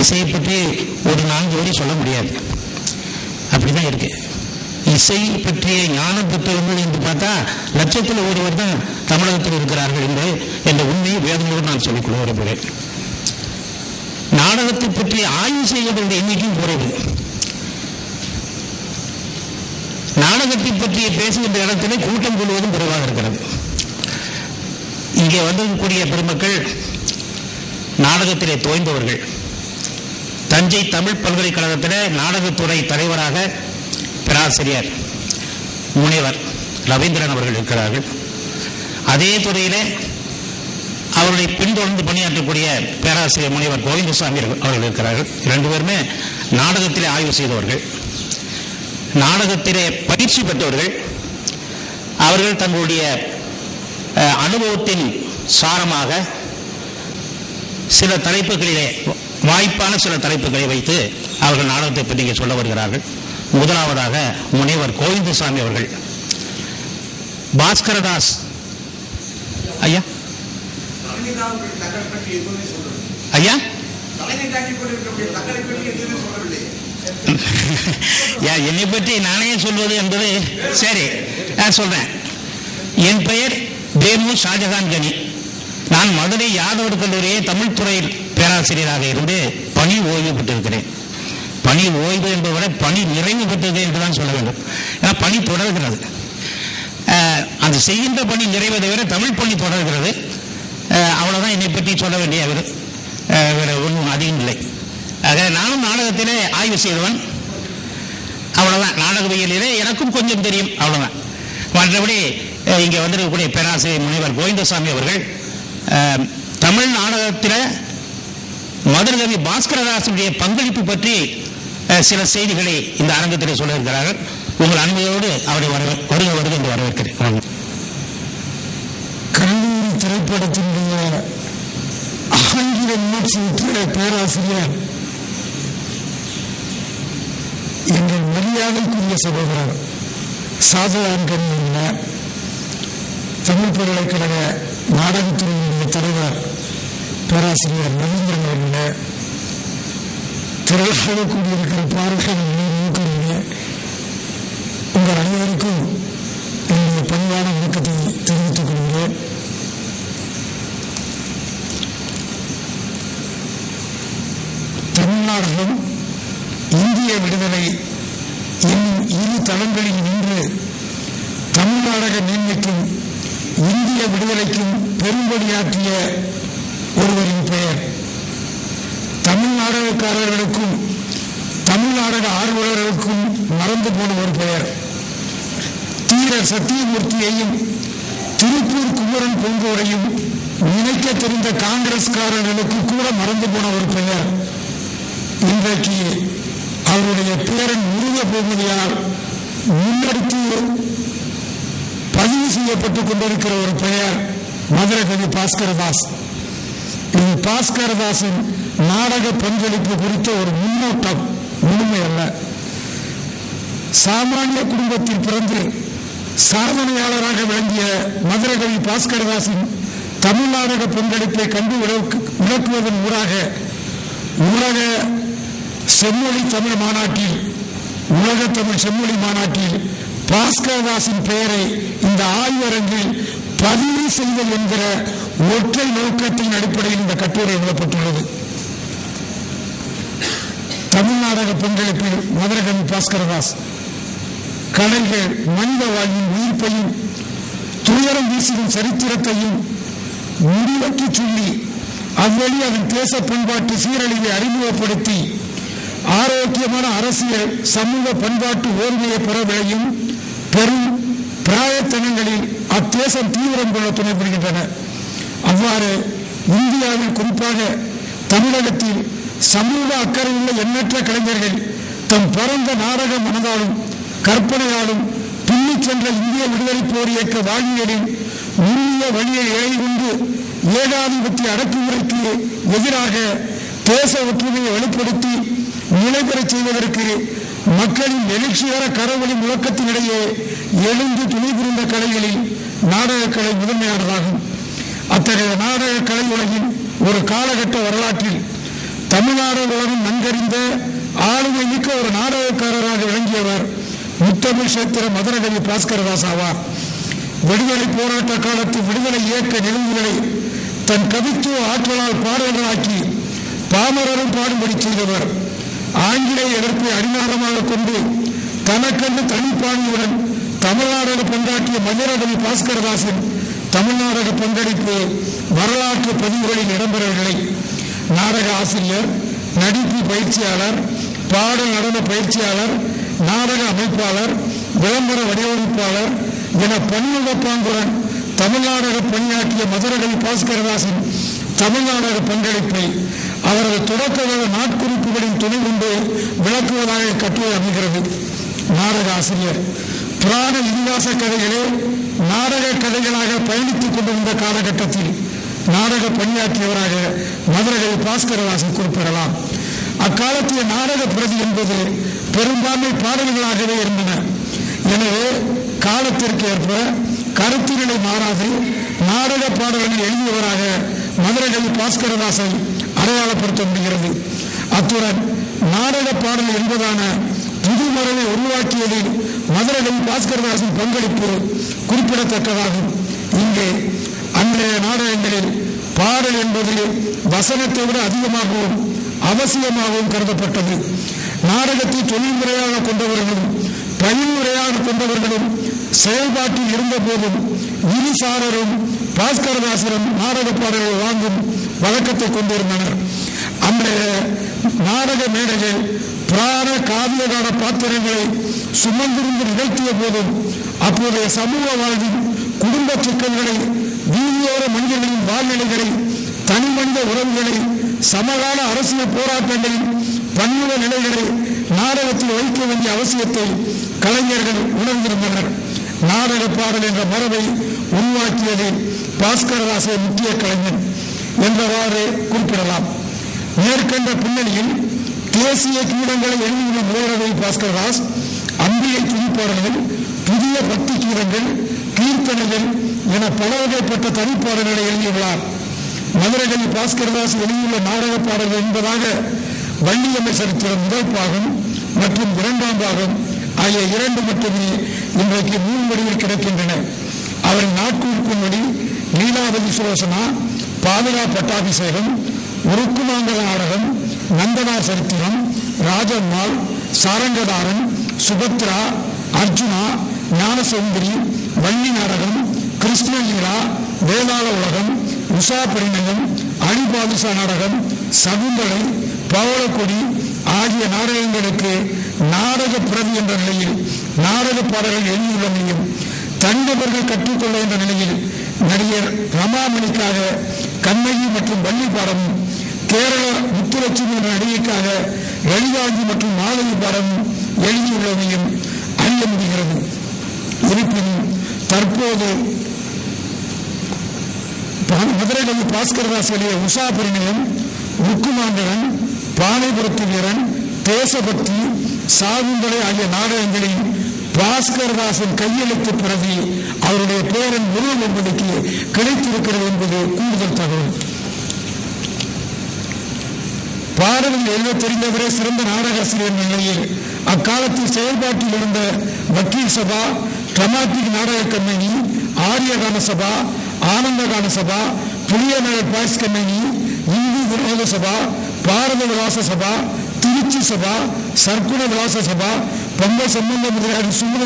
இசையை பற்றி ஒரு நான்கு வரி சொல்ல முடியாது. அப்படிதான் இருக்கு. இசை பற்றிய ஞானம் பெற்றவர்கள் என்று பார்த்தா லட்சத்தில் ஒருவர் தான் தமிழகத்தில் இருக்கிறார்கள் என்று என்ற உண்மையை வேதங்களோடு நான் சொல்லிக்கொள்ள விரும்புகிறேன். நாடகத்தை பற்றி ஆய்வு செய்வதோட எண்ணிக்கையும் குறைவு. நாடகத்தை பற்றி பேசுகின்ற இடத்திலே கூட்டம் கொள்வதும் குறைவாக இருக்கிறது. இங்கே வந்திருக்கக்கூடிய பெருமக்கள் நாடகத்திலே தோய்ந்தவர்கள். தஞ்சை தமிழ் பல்கலைக்கழகத்தில் நாடகத்துறை தலைவராக பேராசிரியர் முனைவர் ரவீந்திரன் அவர்கள் இருக்கிறார்கள். அதே துறையிலே அவர்களை பின்தொடர்ந்து பணியாற்றக்கூடிய பேராசிரியர் முனைவர் கோவிந்தசாமி அவர்கள் இருக்கிறார்கள். இரண்டு பேருமே நாடகத்திலே ஆய்வு செய்தவர்கள். நாடகத்திலே பயிற்சி பெற்றவர்கள். அவர்கள் தங்களுடைய அனுபவத்தின் சாரமாக சில தலைப்புகளிலே வாய்ப்பான சில தலைப்புகளை வைத்து அவர்கள் நாடகத்தை பற்றி இங்கே சொல்ல வருகிறார்கள். முதலாவதாக முனைவர் கோவிந்தசாமி அவர்கள். பாஸ்கரதாஸ் ஐயா? ஐயா? யா என்னை பற்றி நானே சொல்வது என்பது சரி நான் சொல்றேன். என் பெயர் தேமு ஷாஜகான் கனி. நான் மதுரை யாதவர் கல்லூரியை தமிழ் துறையில் பேராசிரியராக இருந்து பணி ஓய்வு பெற்றிருக்கிறேன். பணி ஓய்வு என்பதை விட பணி நிறைவு பெற்றது என்றுதான் சொல்ல வேண்டும். ஏன்னா பணி தொடர்கிறது. அது அந்த செய்கின்ற பணி நிறைவதை விட தமிழ் பணி தொடர்கிறது. அஹ், அவ்வளவுதான் என்னை பற்றி சொல்ல வேண்டிய ஒரு- வேற ஒன்றும் அதிகம் இல்லை. ஆக நானும் நாடகத்திலே ஆய்வு செய்தவன். அவ்வளவுதான். நாடகவியலிலே எனக்கும் கொஞ்சம் தெரியும். அவ்வளவுதான். மற்றபடி இங்கே வந்திருக்கக்கூடிய பேராசிரியர் முனைவர் கோவிந்தசாமி அவர்கள் தமிழ் நாடகத்தில் மதுரகவி பாஸ்கரதாசனுடைய பங்களிப்பு பற்றி சில செய்திகளை இந்த அரங்கத்தில் சொல்ல இருக்கிறார்கள் உங்கள் அன்பையோடு அவரை வரவே வருக வருக என்று வரவேற்கிறேன். கல்லூரி திரைப்படத்தினுடைய ஆங்கில முயற்சி பேராசிரியர் எங்கள் மரியாதைக்குரிய சகோதரர் ஷாஜகான் கண்ணியுள்ள தமிழ் பல்கலைக்கழக நாடகத்துறையினுடைய தலைவர் பேராசிரியர் ரவீந்திரன் அவர்கள திரளாக கூடியிருக்கிற பார்வையாளர்களே நோக்கங்களே உங்கள் அனைவருக்கும் என்னுடைய பணிவான வணக்கத்தை தெரிவித்துக் கொள்கிறேன். தமிழ்நாடகம் இந்திய விடுதலை என்னும் இரு தளங்களில் நின்று தமிழ்நாடக மேன்மைக்கும் இந்திய விடுதலைக்கும் பெரும்படியாற்றிய ஒருவரின் பெயர். தமிழ் நாடகக்காரர்களுக்கும் தமிழ் நாடக ஆர்வலர்களுக்கும் மறந்து போன ஒரு பெயர். தீர சத்தியமூர்த்தியையும் திருப்பூர் குமரன் போன்றோரையும் நினைக்க தெரிந்த காங்கிரஸ்காரர்களுக்கு கூட மறந்து போன ஒரு பெயர். இன்றைக்கு அவருடைய பேரன் முருக போகுதியால் முன்னெடுத்து பதிவு செய்யப்பட்டுக் கொண்டிருக்கிற ஒரு பெயர் மதுரகவி பாஸ்கரதாஸ். இது பாஸ்கரதாசன் நாடக பங்களிப்பு குறித்த ஒரு முன்னோட்டம் முழுமை அல்ல. சாமானிய குடும்பத்தில் பிறந்து சாதனையாளராக விளங்கிய மதுரகவி பாஸ்கரதாசன் தமிழ் நாடக பங்களிப்பை கண்டு விளக்குவதன் ஊடாக உலக செம்மொழி தமிழ் மாநாட்டில் உலக தமிழ் செம்மொழி மாநாட்டில் பாஸ்கரதாசின் பெயரை இந்த ஆய்வரங்கில் பதிவு செய்தல் என்கிற ஒற்றை நோக்கத்தின் அடிப்படையில் இந்த கட்டுரை எழுதப்பட்டுள்ளது. தமிழ் நாடக பங்களிப்பில் மதுரகவி பாஸ்கரதாஸ். கலைகள் மனித வாழ்வின் உயிர்ப்பையும் துயரம் வீசிடும் சரித்திரத்தையும் முடிவற்றி சொல்லி அவ்வழி அதன் தேச பண்பாட்டு சீரழிவை அறிமுகப்படுத்தி ஆரோக்கியமான அரசியல் சமூக பண்பாட்டு ஓர்மையை பெற விளையும் பெரும் பிராயத்தனங்களில் அத்தேசம் தீவிரம் கொள்ள துணை புரிகின்றன. அவ்வாறு இந்தியாவில் குறிப்பாக தமிழகத்தில் சமூக அக்கறையுள்ள எண்ணற்ற கலைஞர்கள் தம் பிறந்த நாடக மனதாலும் கற்பனையாலும் பின்னி சென்ற இந்திய விடுதலை போர் இயக்க வாழ்வியலின் நுண்ணிய வழியை ஏறி ஏகாதிபத்திய அடக்குமுறைக்கு எதிராக தேச ஒற்றுமையை வெளிப்படுத்தி நிலைபெறச் செய்வதற்கு மக்களின் எழுச்சிகர கரவொலி முழக்கத்தினிடையே எழுந்து துணை புரிந்த கலைகளில் நாடகக்கலை முதன்மையானதாகும். அத்தகைய நாடக கலை உலகின் ஒரு காலகட்ட வரலாற்றில் தமிழ்நாடு உலகம் நன்கறிந்த ஆளுமை மிக்க ஒரு நாடகக்காரராக விளங்கியவர் முத்தமிழ் சேத்திர மதுரகவி பாஸ்கரதாஸ் ஆவார். விடுதலை போராட்ட காலத்து விடுதலை இயக்க நிகழ்வுகளை தன் கவித்துவ ஆற்றலால் பாடல்களாக்கி பாமரரும் பாடுபடி செய்தவர் ஆங்கிலேய எதிர்ப்பை அடிநாதமாக கொண்டு தனக்கென்று தனிப்பாணியுடன் தமிழ்நாடக பங்காற்றிய மதுரகவி பாஸ்கரதாசன் தமிழ்நாடக பங்களிப்பு வரலாற்று பதிவுகளில் இடம்பெறவில்லை. நாடக ஆசிரியர் நடிப்பு பயிற்சியாளர் பாடல் நடன பயிற்சியாளர் நாடக அமைப்பாளர் விளம்பர வடிவமைப்பாளர் என பன்முகப்பாங்குடன் தமிழ்நாடக பணியாற்றிய மதுரகவி பாஸ்கரதாசன் தமிழ்நாடக பங்களிப்பை அவரது தொடக்க நாட்குறிப்புகளின் துணை கொண்டு விளக்குவதாக கட்டுரை அமைகிறது. நாடக ஆசிரியர். புராண இதிகாச கதைகளே நாடக கதைகளாக பயணித்துக் கொண்டிருந்த காலகட்டத்தில் நாடக பணியாற்றியவராக மதுரகவி பாஸ்கரதாசன் குறிப்பிடலாம். அக்காலத்திய நாடக பிரதி என்பது பெரும்பான்மை பாடல்களாகவே இருந்தன. எனவே காலத்திற்கு ஏற்ப கருத்து நிலை மாறாது நாடக பாடல்களை எழுதியவராக மதுரகவி பாஸ்கரதாசை அடையாளப்படுத்த முடிகிறது அத்துடன் நாடக பாடல் என்பதான புது மரபை உருவாக்கியதில் மதுரகவி பாஸ்கரதாசின் பங்களிப்பு குறிப்பிடத்தக்கதாகும். இங்கே அன்றைய நாடகங்களில் பாடல் என்பது வசனத்தை விட அதிகமாகவும் அவசியமாகவும் கருதப்பட்டது. நாடகத்தை தொழில்முறையாக கொண்டவர்களும் பயில்முறையாக கொண்டவர்களும் செயல்பாட்டில் இருந்த போதும் இருசாரரும் பாஸ்கரதாசரும் நாடக பாடல்கள் வாங்கும் வழக்கத்தை கொண்டிருந்தனர். அன்றைய நாடக மேடைகள் புராண காவியகால பாத்திரங்களை சுமந்திருந்து நிகழ்த்திய போதும் அப்போதைய சமூக வாழ்வின் குடும்ப சிக்கல்களை வீதியோர மனிதர்களின் வாழ்நிலைகளை தனிமனித உறவுகளை சமகால அரசியல் போராட்டங்களின் பன்முக நிலைகளை நாடகத்தில் வைக்க வேண்டிய அவசியத்தை கலைஞர்கள் உணர்ந்திருந்தனர். நாடக பாடல் என்ற மரபை உருவாக்கியது பாஸ்கரதாசை முக்கிய கலைஞன். என்றவாறு குறிப்பிடலாம். மேற்கண்ட பின்னணியில் தேசிய கீதங்களை எழுதியுள்ள முதல்வரை பாஸ்கரதாஸ் அம்பிகை துதிப்பாடல்கள் புதிய பக்தி கீதங்கள் கீர்த்தனைகள் என பல வகைப்பட்ட தனிப்பாடல்களை எழுதியுள்ளார். மதுரகவி பாஸ்கரதாஸ் எழுதியுள்ள நாடக பாடல்கள் என்பதாக வள்ளியம்மை சரித்திரம் முதல் பாகம் மற்றும் இரண்டாம் பாகம் ஆகிய இரண்டு மட்டுமே இன்றைக்கு நூல் வடிவில் கிடைக்கின்றன. அவரின் நாட்குறிப்பின்படி லீலாவதி சுலோசனா பாதுகா பட்டாபிஷேகம் உருக்குமாங்கல நாடகம் நந்தனா சரித்திரம் ராஜம்மாள் சாரங்கதாரன் சுபத்ரா அர்ஜுனா ஞானசுந்தரி வள்ளி நாடகம் கிருஷ்ணலீலா வேதாள உலகம் உஷா பரிணயம் அழிபாதுசா நாடகம் சகுந்தலை பவளக்கொடி ஆகிய நாடகங்களுக்கு நாடக பிரதி என்ற நிலையில் நாடக பாடல்கள் எழுதியுள்ளமையும் தனிநபர்கள் கற்றுக்கொள்ள என்ற நிலையில் நடிகர் ரமாமணிக்காக கண்ணகி மற்றும் வள்ளி பாடம் கேரள முத்துலட்சுமி என்ற நடிகைக்காக லலிதாஞ்சி மற்றும் மாதவி பாடம் எழுதியுள்ளதையும் அறிய முடிகிறது. இருப்பினும் தற்போது மதுரையில் பாஸ்கரதாஸ் எழுதிய உஷா பெருமிதம் முக்குமாண்டகன் பானைபுரத்து வீரன் தேசபக்தி சாகுந்தலை ஆகிய நாடகங்களின் பாஸ்கரதாசன் கையெழுத்து பிரதி அவருடைய பேரன் முருகன் என்பதற்கு கிடைத்திருக்கிறது என்பது கூடுதல் தகவல். பாடலில் எழுத தெரிந்தவரே சிறந்த நாடகாசிரியர் நிலையில் அக்காலத்தில் செயல்பாட்டில் இருந்த வக்கீல் சபா டிராமாட்டிக் நாடக கம்பெனி ஆரியகான சபா ஆனந்தகான சபா புளிய பாய்ஸ் கம்பெனி இந்து வினோத சபா பாரத விலாச சபா திருச்சி சபா சர்க்குண விலாச சபா Póngase en nombre de Jesús.